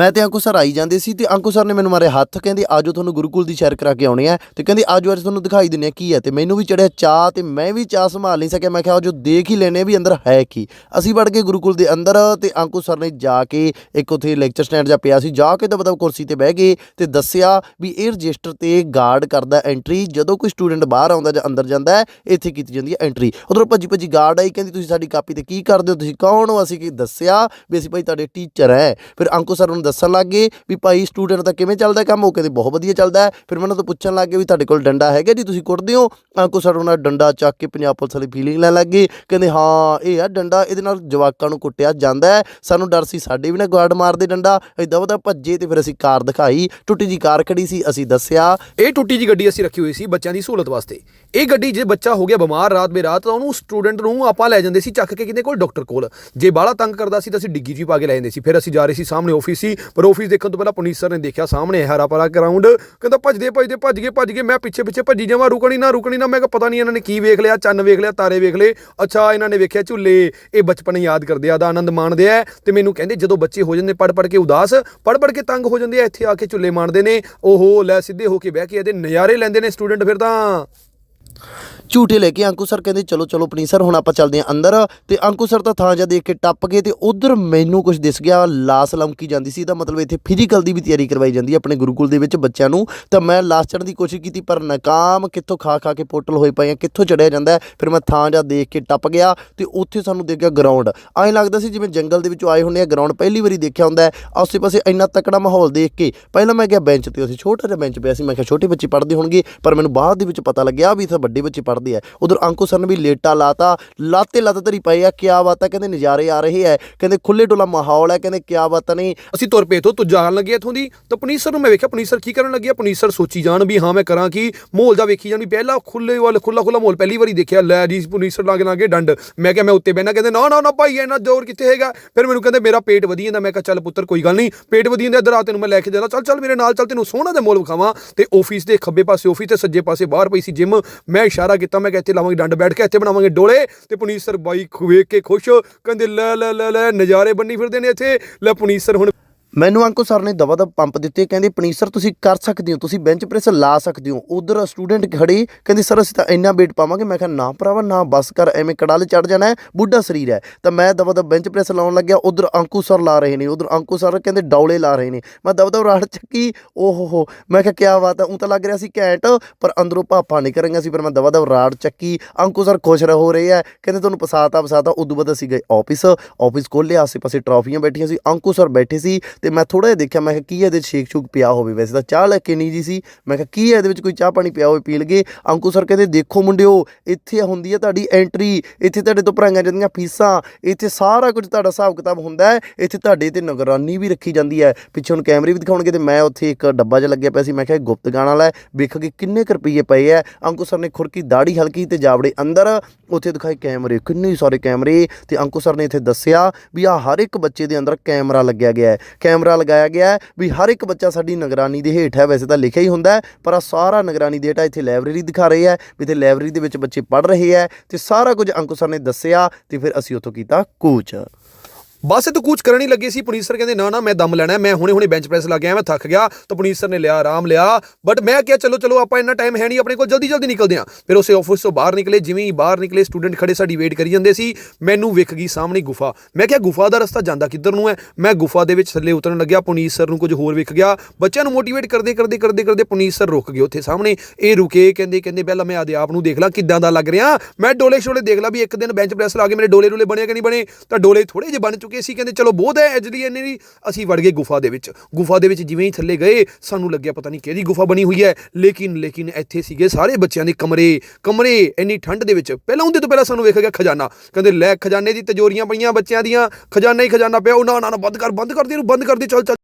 ਮੈਂ ਤੇ ਅੰਕੂ ਸਰ ਆਈ ਜਾਂਦੇ ਸੀ ਤੇ ਅੰਕੂ ਸਰ ਨੇ ਮੈਨੂੰ ਮਾਰੇ ਹੱਥ ਕਹਿੰਦੇ, ਆਜੋ ਤੁਹਾਨੂੰ ਗੁਰੂਕੁਲ ਦੀ ਸੈਰ ਕਰਾ ਕੇ ਆਉਣੇ ਆ। ਤੇ ਕਹਿੰਦੇ, ਆਜੋ ਅੱਜ ਤੁਹਾਨੂੰ ਦਿਖਾਈ ਦਿੰਨੇ ਆ ਕੀ ਹੈ। ਤੇ ਮੈਨੂੰ ਵੀ ਚੜਿਆ ਚਾਹ ਤੇ ਮੈਂ ਵੀ ਚਾਹ ਸੰਭਾਲ ਨਹੀਂ ਸਕਿਆ। ਮੈਂ ਕਿਹਾ, ਆਜੋ ਦੇਖ ਹੀ ਲੈਨੇ ਆ ਵੀ ਅੰਦਰ ਹੈ ਕੀ। ਅਸੀਂ ਵੜ ਗਏ ਗੁਰੂਕੁਲ ਦੇ ਅੰਦਰ ਤੇ ਅੰਕੂ ਸਰ ਨੇ ਜਾ ਕੇ ਇੱਕ ਉੱਥੇ ਲੈਕਚਰ ਸਟੈਂਡ ਜਾ ਪਿਆ ਸੀ। ਜਾ ਕੇ ਤਾਂ ਮਤਲਬ ਕੁਰਸੀ ਤੇ ਬਹਿ ਗਏ ਤੇ ਦੱਸਿਆ ਵੀ ਇਹ ਰਜਿਸਟਰ ਤੇ ਗਾਰਡ ਕਰਦਾ ਐਂਟਰੀ ਜਦੋਂ ਕੋਈ ਸਟੂਡੈਂਟ ਬਾਹਰ ਆਉਂਦਾ ਜਾਂ ਅੰਦਰ ਜਾਂਦਾ ਇੱਥੇ ਕੀਤੀ ਜਾਂਦੀ ਹੈ ਐਂਟਰੀ ਉਧਰੋਂ ਭੱਜੀ ਭੱਜੀ ਗਾਰਡ ਆਈ, ਕਹਿੰਦੀ, ਤੁਸੀਂ ਸਾਡੀ ਕਾਪੀ ਤੇ ਕੀ ਕਰਦੇ ਹੋ? ਤੁਸੀਂ ਕੌਣ ਹੋ? ਅਸੀਂ ਕੀ ਦੱਸਿਆ ਵੀ ਅਸੀਂ ਭਾਈ ਤੁਹਾਡੇ ਟੀਚਰ ਹੈ। ਫਿਰ ਅੰਕੂ ਸਰ ਨੂੰ ਦੱਸਣ ਲੱਗ ਗਏ ਵੀ ਭਾਈ ਸਟੂਡੈਂਟ ਦਾ ਕਿਵੇਂ ਚੱਲਦਾ ਕੰਮ, ਉਹ ਕਹਿੰਦੇ ਬਹੁਤ ਵਧੀਆ ਚੱਲਦਾ ਫਿਰ ਮੈਂ ਉਹਨਾਂ ਤੋਂ ਪੁੱਛਣ ਲੱਗ ਗਏ ਵੀ ਤੁਹਾਡੇ ਕੋਲ ਡੰਡਾ ਹੈਗਾ ਜੀ, ਤੁਸੀਂ ਕੁੱਟਦੇ ਹੋ? ਅੰਕੁ ਸਰ ਉਹਨਾਂ ਡੰਡਾ ਚੱਕ ਕੇ ਪੰਜਾਬ ਪੁਲਿਸ ਵਾਲੀ ਫੀਲਿੰਗ ਲੈਣ ਲੱਗ ਗਏ। ਕਹਿੰਦੇ ਹਾਂ, ਇਹ ਆ ਡੰਡਾ, ਇਹਦੇ ਨਾਲ ਜਵਾਕਾਂ ਨੂੰ ਕੁੱਟਿਆ ਜਾਂਦਾ ਹੈ। ਸਾਨੂੰ ਡਰ ਸੀ, ਸਾਡੇ ਵੀ ਨਾ ਗਾਰਡ ਮਾਰਦੇ ਡੰਡਾ। ਏਦਾਂ ਉਹਦਾ ਭੱਜੇ ਤੇ ਫਿਰ ਅਸੀਂ ਕਾਰ ਦਿਖਾਈ। ਟੁੱਟੀ ਜੀ ਕਾਰ ਖੜੀ ਸੀ, ਅਸੀਂ ਦੱਸਿਆ। ਇਹ ਟੁੱਟੀ ਜੀ ਗੱਡੀ ਅਸੀਂ ਰੱਖੀ ਹੋਈ ਸੀ ਬੱਚਿਆਂ ਦੀ ਸਹੂਲਤ ਵਾਸਤੇ। ਇਹ ਗੱਡੀ ਜੇ ਬੱਚਾ ਹੋ ਗਿਆ ਬਿਮਾਰ ਰਾਤ ਬੇਰਾਤ, ਤਾਂ ਉਹਨੂੰ ਸਟੂਡੈਂਟ ਨੂੰ ਆਪਾਂ ਲੈ ਜਾਂਦੇ ਸੀ, ਚੱਕ ਕੇ ਕਿਤੇ ਕੋਲ ਡਾਕਟਰ ਕੋਲ। ਜੇ ਬਾਹਲਾ ਤੰਗ ਕਰਦਾ ਸੀ ਤਾਂ ਅਸੀਂ ਡਿੱਗੀ ਜੀ ਪਾ ਕੇ ਲੈ ਜਾਂਦੇ ਸੀ। ਫਿਰ ਅਸੀਂ ਜਾ ਰਹੇ ਸੀ ਸਾਹਮਣੇ ਆਫਿਸ ਸੀ ਪਰ ਆਫਿਸ ਦੇਖਣ ਤੋਂ ਪਹਿਲਾਂ ਪੁਲਿਸ ਸਰ ਨੇ ਦੇਖਿਆ ਸਾਹਮਣੇ ਹਰਾ ਭਰਾ ਗਰਾਊਂਡ ਕਹਿੰਦਾ ਭੱਜਦੇ ਭੱਜਦੇ, ਭੱਜ ਗਏ ਭੱਜ ਗਏ। ਮੈਂ ਪਿੱਛੇ ਪਿੱਛੇ ਭੱਜੀ ਜਾਵਾਂ, ਰੁਕਣੀ ਨਾ ਰੁਕਣੀ ਨਾ। ਮੈਂ ਕਿਹਾ ਪਤਾ ਨਹੀਂ ਇਹਨਾਂ ਨੇ ਕੀ ਵੇਖ ਲਿਆ, ਚੰਨ ਵੇਖ ਲਿਆ, ਤਾਰੇ ਵੇਖ ਲਏ। ਅੱਛਾ, ਇਹਨਾਂ ਨੇ ਵੇਖਿਆ ਝੁੱਲੇ। ਇਹ ਬਚਪਨ ਯਾਦ ਕਰਦੇ ਆ ਦਾ ਆਨੰਦ ਮਾਣਦੇ ਆ। ਤੇ ਮੈਨੂੰ ਕਹਿੰਦੇ ਜਦੋਂ ਬੱਚੇ ਹੋ ਜਾਂਦੇ ਪੜ ਪੜ ਕੇ ਉਦਾਸ ਪੜ ਪੜ ਕੇ ਤੰਗ ਹੋ ਜਾਂਦੇ ਆ, ਇੱਥੇ ਆ ਕੇ ਝੁੱਲੇ ਮਾਣਦੇ ਨੇ। ਓਹੋ, ਲੈ ਸਿੱਧੇ ਹੋ ਕੇ ਬਹਿ ਕੇ ਇਹਦੇ ਨਜ਼ਾਰੇ ਲੈਂਦੇ ਨੇ ਸਟੂਡੈਂਟ ਫਿਰ ਤਾਂ। ਝੂਟੇ ਲੈ ਕੇ ਅੰਕੂ ਸਰ ਕਹਿੰਦੇ, ਚਲੋ ਚਲੋ ਪਨੀਰ ਸਰ, ਹੁਣ ਆਪਾਂ ਚੱਲਦੇ ਹਾਂ ਅੰਦਰ। ਤੇ ਅੰਕੂ ਸਰ ਤਾਂ ਥਾਂ ਜਾ ਦੇਖ ਕੇ ਟੱਪ ਗਏ ਤੇ ਉਧਰ ਮੈਨੂੰ ਕੁਝ ਦਿਸ ਗਿਆ, ਲਾਸ ਲਮਕੀ ਜਾਂਦੀ ਸੀ। ਇਹਦਾ ਮਤਲਬ ਇੱਥੇ ਫਿਜ਼ੀਕਲ ਦੀ ਵੀ ਤਿਆਰੀ ਕਰਵਾਈ ਜਾਂਦੀ ਹੈ ਆਪਣੇ ਗੁਰੂਕੁਲ ਦੇ ਵਿੱਚ ਬੱਚਿਆਂ ਨੂੰ। ਤਾਂ ਮੈਂ ਲਾਸ ਚੜਨ ਦੀ ਕੋਸ਼ਿਸ਼ ਕੀਤੀ, ਪਰ ਨਾਕਾਮ ਕਿੱਥੋਂ ਖਾ ਖਾ ਕੇ ਪੋਟਲ ਹੋਏ ਪਏ ਆ, ਕਿੱਥੋਂ ਚੜਿਆ ਜਾਂਦਾ ਫਿਰ ਮੈਂ ਥਾਂ ਜਾ ਦੇਖ ਕੇ ਟੱਪ ਗਿਆ ਤੇ ਉੱਥੇ ਸਾਨੂੰ ਦੇਖ ਗਿਆ ਗਰਾਊਂਡ ਐਂ ਲੱਗਦਾ ਸੀ ਜਿਵੇਂ ਜੰਗਲ ਦੇ ਵਿੱਚੋਂ ਆਏ ਹੁੰਦੇ ਆ ਗਰਾਊਂਡ ਪਹਿਲੀ ਵਾਰੀ ਦੇਖਿਆ ਹੁੰਦਾ ਆਸੇ ਪਾਸੇ ਇੰਨਾ ਤਕੜਾ ਮਾਹੌਲ ਦੇਖ ਕੇ ਪਹਿਲਾਂ ਮੈਂ ਗਿਆ ਬੈਂਚ ਤੇ। ਉੱਥੇ ਛੋਟਾ ਜਿਹਾ ਬੈਂਚ ਪਿਆ ਸੀ। ਮੈਂ ਕਿਹਾ, ਛੋਟੇ ਬੱਚੇ ਪੜ੍ਹਦੇ ਹੋਣਗੇ। ਪਰ ਮੈਨੂੰ ਬਾਅਦ ਦੇ ਵਿੱਚ ਪਤਾ ਲੱਗਿਆ ਵੀ ਇੱਥੇ ਵੱਡੇ ਬੱਚੇ ਪੜ੍ਹਦੇ ਆ ਉਧਰ ਅੰਕੁ ਸਰ ਨੇ ਵੀ ਲੇਟਾ ਲਾਤਾ। ਲਾਤੇ ਲੱਤ ਧਰੀ ਪਏ ਆ। ਕਿਆ ਬਾਤ ਹੈ, ਕਹਿੰਦੇ ਨਜ਼ਾਰੇ ਆ ਰਹੇ ਹੈ। ਕਹਿੰਦੇ ਖੁੱਲੇ ਡੁੱਲਾ ਮਾਹੌਲ ਹੈ, ਕਹਿੰਦੇ ਕਿਆ ਬਾਤ ਨਹੀਂ। ਅਸੀਂ ਤੁਰ ਪਏ ਤੋਂ ਤੂੰ ਜਾਣ ਲੱਗੇ ਇੱਥੋਂ ਦੀ। ਤਾਂ ਪਨੀਸਰ ਨੂੰ ਮੈਂ ਵੇਖਿਆ ਪਨੀਸਰ ਕੀ ਕਰਨ ਲੱਗਿਆ ਪਨੀਸਰ ਸੋਚੀ ਜਾਣ ਵੀ ਹਾਂ, ਮੈਂ ਕਰਾਂ ਕੀ? ਮਾਹੌਲ ਦਾ ਵੇਖੀ ਜਾਣੀ। ਵੀ ਪਹਿਲਾਂ ਖੁੱਲੇ ਵਾਲ ਖੁੱਲਾ ਖੁੱਲਾ ਮਾਹੌਲ, ਪਹਿਲੀ ਵਾਰੀ ਦੇਖਿਆ। ਲੈ ਜੀ ਪਨੀਸਰ ਲਾਗੇ ਲਾਗੇ ਡੰਡ। ਮੈਂ ਕਿਹਾ, ਮੈਂ ਉੱਤੇ ਬਹਿਣਾ। ਕਹਿੰਦੇ, ਨਾ ਨਾ ਨਾ ਭਾਈ ਇਹਨਾਂ ਜ਼ੋਰ ਕਿੱਥੇ ਹੈਗਾ? ਫਿਰ ਮੈਨੂੰ ਕਹਿੰਦੇ, ਮੇਰਾ ਪੇਟ ਵਧੀ ਜਾਂਦਾ। ਮੈਂ ਕਿਹਾ, ਚੱਲ ਪੁੱਤਰ, ਕੋਈ ਗੱਲ ਨਹੀਂ। ਪੇਟ ਵਧੀ ਜਾਂਦਾ, ਇੱਧਰ ਆ ਤੈਨੂੰ ਮੈਂ ਲੈ ਕੇ ਜਾਣਾ। ਚੱਲ ਚੱਲ ਮੇਰੇ ਨਾਲ, ਚੱਲ ਤੈਨੂੰ ਸੋਹਣਾ ਦੇ ਮੋਲ ਵਿਖਾਵਾਂ। ਤੇ ਆਫਿਸ ਦੇ ਖੱਬੇ ਪਾਸੇ ਆਫਿਸ ਤੇ ਸੱਜੇ ਪਾਸੇ ਬਾਹਰ ਪਈ ਸੀ ਜਿਮ ਮੈਂ ਇਸ਼ਾਰਾ ਕੀਤਾ। ਮੈਂ ਕਿਹਾ ਇੱਥੇ ਲਾਵਾਂਗੇ ਡੰਡ, ਬੈਠ ਕੇ ਇੱਥੇ ਬਣਾਵਾਂਗੇ ਡੋਲੇ ਤੇ ਪਨੀਸਰ ਬਾਈਕ ਵੇਖ ਕੇ ਖੁਸ਼, ਕਹਿੰਦੇ, ਲੈ ਲੈ ਲੈ ਲੈ, ਨਜ਼ਾਰੇ ਬੰਨੀ ਫਿਰਦੇ ਨੇ ਇੱਥੇ। ਲੈ ਪਨੀਸਰ ਹੁਣ ਮੈਨੂੰ ਅੰਕੁ ਸਰ ਨੇ ਦਵਾ ਦਾ ਪੰਪ ਦਿੱਤੇ, ਕਹਿੰਦੇ, ਪਨੀਰ ਸਰ ਤੁਸੀਂ ਕਰ ਸਕਦੇ ਹੋ, ਤੁਸੀਂ ਬੈਂਚ ਪ੍ਰੈਸ ਲਾ ਸਕਦੇ ਹੋ। ਉਧਰ ਸਟੂਡੈਂਟ ਖੜੇ ਕਹਿੰਦੇ ਸਰ ਅਸੀਂ ਤਾਂ ਇੰਨਾ ਵੇਟ ਪਾਵਾਂਗੇ। ਮੈਂ ਕਿਹਾ, ਨਾ ਭਰਾਵਾ, ਨਾ ਬਸ ਕਰ, ਐਵੇਂ ਕੜਾਲ ਚੜ ਜਾਣਾ ਹੈ, ਬੁੱਢਾ ਸਰੀਰ ਹੈ। ਤਾਂ ਮੈਂ ਦਵਾ ਦਾ ਬੈਂਚ ਪ੍ਰੈਸ ਲਾਉਣ ਲੱਗਿਆ, ਉਧਰ ਅੰਕੂ ਸਰ ਲਾ ਰਹੇ ਨੇ, ਉਧਰ ਅੰਕੂ ਸਰ ਕਹਿੰਦੇ, ਡੌਲੇ ਲਾ ਰਹੇ ਨੇ। ਮੈਂ ਦਵਾ ਦਾ ਰਾੜ ਚੱਕੀ ਓਹ ਹੋ ਮੈਂ ਕਿਹਾ, ਕਿਆ ਬਾਤ ਹੈ ਉਹ ਤਾਂ ਲੱਗ ਰਿਹਾ ਸੀ ਘੈਂਟ, ਪਰ ਅੰਦਰੋਂ ਭਾਪਾ ਨਿਕਲ ਰਹੀਆਂ ਸੀ ਪਰ ਮੈਂ ਦਵਾ ਦਾ ਰਾੜ ਚੱਕੀ। ਅੰਕੂ ਸਰ ਖੁਸ਼ ਰਹੋ ਰਹੇ ਹੈ, ਕਹਿੰਦੇ, ਤੁਹਾਨੂੰ ਪਸਾਤਾ ਪਸਾਤਾ। ਉਦੋਂ ਬਾਅਦ ਅਸੀਂ ਗਏ ਆਫਿਸ ਆਫਿਸ ਖੋਲ੍ਹਿਆ ਆਸੇ ਪਾਸੇ ਟਰਾਫੀਆਂ ਬੈਠੀਆਂ ਸੀ ਅੰਕੂ ਸਰ ਬੈਠੇ ਸੀ ਤੇ ਮੈਂ ਥੋੜਾ ਜਿਹਾ ਦੇਖਿਆ, ਮੈਂ ਕਿਹਾ ਕੀ ਇਹਦੇ 'ਚ ਸ਼ੇਕ ਸ਼ੂਕ ਪਿਆ ਹੋਵੇ ਵੈਸੇ ਤਾਂ ਚਾਹ ਲੈ ਕੇ ਨਹੀਂ ਜੀ ਸੀ। ਮੈਂ ਕਿਹਾ ਕੀ ਹੈ ਇਹਦੇ ਵਿੱਚ ਕੋਈ ਚਾਹ ਪਾਣੀ ਪਿਆ ਹੋਵੇ ਪੀ ਲਗੇ ਅੰਕੂ ਸਰ ਕਹਿੰਦੇ, ਦੇਖੋ ਮੁੰਡਿਓ, ਇੱਥੇ ਹੁੰਦੀ ਹੈ ਤੁਹਾਡੀ ਐਂਟਰੀ ਇੱਥੇ ਤੁਹਾਡੇ ਤੋਂ ਭਰਾਈਆਂ ਜਾਂਦੀਆਂ ਫੀਸਾਂ, ਇੱਥੇ ਸਾਰਾ ਕੁਝ ਤੁਹਾਡਾ ਹਿਸਾਬ ਕਿਤਾਬ ਹੁੰਦਾ ਹੈ। ਇੱਥੇ ਤੁਹਾਡੇ ਤੇ ਨਿਗਰਾਨੀ ਵੀ ਰੱਖੀ ਜਾਂਦੀ ਹੈ। ਪਿੱਛੇ ਹੁਣ ਕੈਮਰੇ ਵੀ ਦਿਖਾਉਣਗੇ ਤੇ ਮੈਂ ਉੱਥੇ ਇੱਕ ਡੱਬਾ ਜਿਹਾ ਲੱਗਿਆ ਪਿਆ ਸੀ। ਮੈਂ ਕਿਹਾ ਗੁਪਤ ਗਾਣਾ ਵਾਲਾ ਹੈ। ਵੇਖ ਕੇ ਕਿੰਨੇ ਕੁ ਰੁਪਈਏ ਪਏ ਹੈ। ਅੰਕੂ ਸਰ ਨੇ ਖੁਰਕੀ ਦਾੜੀ ਹਲਕੀ ਤੇ ਜਾਵੜੇ ਅੰਦਰ। ਉੱਥੇ ਦਿਖਾਏ ਕੈਮਰੇ, ਕਿੰਨੇ ਸਾਰੇ ਕੈਮਰੇ। ਤੇ ਅੰਕੂ ਸਰ ਨੇ ਇੱਥੇ ਦੱਸਿਆ ਵੀ ਆ ਹਰ ਇੱਕ ਬੱਚੇ ਦੇ ਅੰਦਰ ਕੈਮਰਾ ਲੱਗਿਆ ਗਿਆ ਹੈ। ਕੈਮਰਾ ਲਗਾਇਆ ਗਿਆ ਹੈ ਵੀ ਹਰ ਇੱਕ ਬੱਚਾ ਸਾਡੀ ਨਿਗਰਾਨੀ ਦੇ ਹੇਠ ਹੈ। ਵੈਸੇ ਤਾਂ ਲਿਖਿਆ ਹੀ ਹੁੰਦਾ ਪਰ ਆ ਸਾਰਾ ਨਿਗਰਾਨੀ ਦੇ ਹੇਠ ਇੱਥੇ ਲਾਇਬ੍ਰੇਰੀ ਦਿਖਾ ਰਹੇ ਹੈ ਵੀ ਇੱਥੇ ਲਾਇਬ੍ਰੇਰੀ ਦੇ ਵਿੱਚ ਬੱਚੇ ਪੜ੍ਹ ਰਹੇ ਹੈ ਤੇ ਸਾਰਾ ਕੁਝ ਅੰਕੂ ਸਰ ਨੇ ਦੱਸਿਆ ਤੇ ਫਿਰ ਅਸੀਂ ਉੱਥੋਂ ਕੀਤਾ ਕੂਚ। ਬਸ ਤੂੰ ਕੁਝ ਕਰਨ ਹੀ ਲੱਗੇ ਸੀ। ਪੁਨੀਸਰ ਕਹਿੰਦੇ, ਨਾ ਨਾ, ਮੈਂ ਦਮ ਲੈਣਾ ਮੈਂ ਹੁਣੇ ਹੁਣੇ ਬੈਂਚ ਪ੍ਰੈਸ ਲਾ ਕੇ ਆਇਆ, ਮੈਂ ਥੱਕ ਗਿਆ। ਤਾਂ ਪੁਨੀਸਰ ਨੇ ਲਿਆ, ਆਰਾਮ ਲਿਆ। ਬਟ ਮੈਂ ਕਿਹਾ, ਚਲੋ ਚਲੋ, ਆਪਾਂ ਇੰਨਾ ਟਾਈਮ ਹੈ ਨਹੀਂ, ਆਪਣੇ ਕੋਲ ਜਲਦੀ ਜਲਦੀ ਨਿਕਲਦੇ ਆਂ ਫਿਰ ਉਸੇ ਆਫਿਸ ਤੋਂ ਬਾਹਰ ਨਿਕਲੇ। ਜਿਵੇਂ ਹੀ ਬਾਹਰ ਨਿਕਲੇ ਸਟੂਡੈਂਟ ਖੜੇ ਸਾਡੀ ਵੇਟ ਕਰੀ ਜਾਂਦੇ ਸੀ। ਮੈਨੂੰ ਵਿਖ ਗਈ ਸਾਹਮਣੇ ਗੁਫਾ। ਮੈਂ ਕਿਹਾ, ਗੁਫਾ ਦਾ ਰਸਤਾ ਜਾਂਦਾ ਕਿੱਧਰ ਨੂੰ ਹੈ? ਮੈਂ ਗੁਫਾ ਦੇ ਵਿੱਚ ਥੱਲੇ ਉਤਰਨ ਲੱਗਿਆ। ਪੁਨੀਤ ਸਰ ਨੂੰ ਕੁਝ ਹੋਰ ਵਿਖ ਗਿਆ। ਬੱਚਿਆਂ ਨੂੰ ਮੋਟੀਵੇਟ ਕਰਦੇ ਕਰਦੇ ਕਰਦੇ ਕਰਦੇ ਪੁਨੀਸਰ ਰੁਕ ਗਏ ਉੱਥੇ ਸਾਹਮਣੇ। ਇਹ ਰੁਕੇ, ਕਹਿੰਦੇ ਕਹਿੰਦੇ, ਪਹਿਲਾਂ ਮੈਂ ਆਦੇ ਆਪ ਨੂੰ ਦੇਖ ਲਾਂ, ਕਿੱਦਾਂ ਦਾ ਲੱਗ ਰਿਹਾ। ਮੈਂ ਡੋਲੇ ਸ਼ੋਲੇ ਦੇਖ ਲਾਂ ਵੀ ਇੱਕ ਦਿਨ ਬੈਂਚ ਪ੍ਰੈਸ ਲਾ ਕੇ ਮੇਰੇ ਡੋਲੇ ਡੋਲੇ ਬਣੇ ਕਿ ਨਹੀਂ ਬਣੇ? ਤਾਂ ਡੋਲੇ ਥੋੜੇ ਜਿਹੇ ਬਣ ਚੁੱਕੇ ਅਸੀਂ ਕਹਿੰਦੇ ਚਲੋ ਬਹੁਤ ਹੈ ਐਜਲੀ ਇੰਨੇ ਨਹੀਂ, ਅਸੀਂ ਵੜ ਗਏ ਗੁਫਾ ਦੇ ਵਿੱਚ। ਗੁਫਾ ਦੇ ਵਿੱਚ ਜਿਵੇਂ ਹੀ ਥੱਲੇ ਗਏ, ਸਾਨੂੰ ਲੱਗਿਆ ਪਤਾ ਨਹੀਂ ਕਿਹੜੀ ਗੁਫਾ ਬਣੀ ਹੋਈ ਹੈ। ਲੇਕਿਨ ਲੇਕਿਨ ਇੱਥੇ ਸੀਗੇ ਸਾਰੇ ਬੱਚਿਆਂ ਦੇ ਕਮਰੇ। ਕਮਰੇ ਇੰਨੀ ਠੰਡ ਦੇ ਵਿੱਚ। ਪਹਿਲਾਂ ਉਹਦੇ ਤੋਂ ਪਹਿਲਾਂ ਸਾਨੂੰ ਵੇਖ ਗਿਆ ਖਜ਼ਾਨਾ। ਕਹਿੰਦੇ, ਲੈ, ਖਜ਼ਾਨੇ ਦੀ ਤਜੋਰੀਆਂ ਪਈਆਂ ਬੱਚਿਆਂ ਦੀਆਂ। ਖਜ਼ਾਨਾ ਹੀ ਖਜ਼ਾਨਾ ਪਿਆ। ਉਹਨਾਂ ਨਾਲ ਬੰਦ ਕਰ ਬੰਦ ਕਰ ਦੇ ਇਹਨੂੰ, ਬੰਦ ਕਰ ਦੇ। ਚੱਲ ਚੱਲ।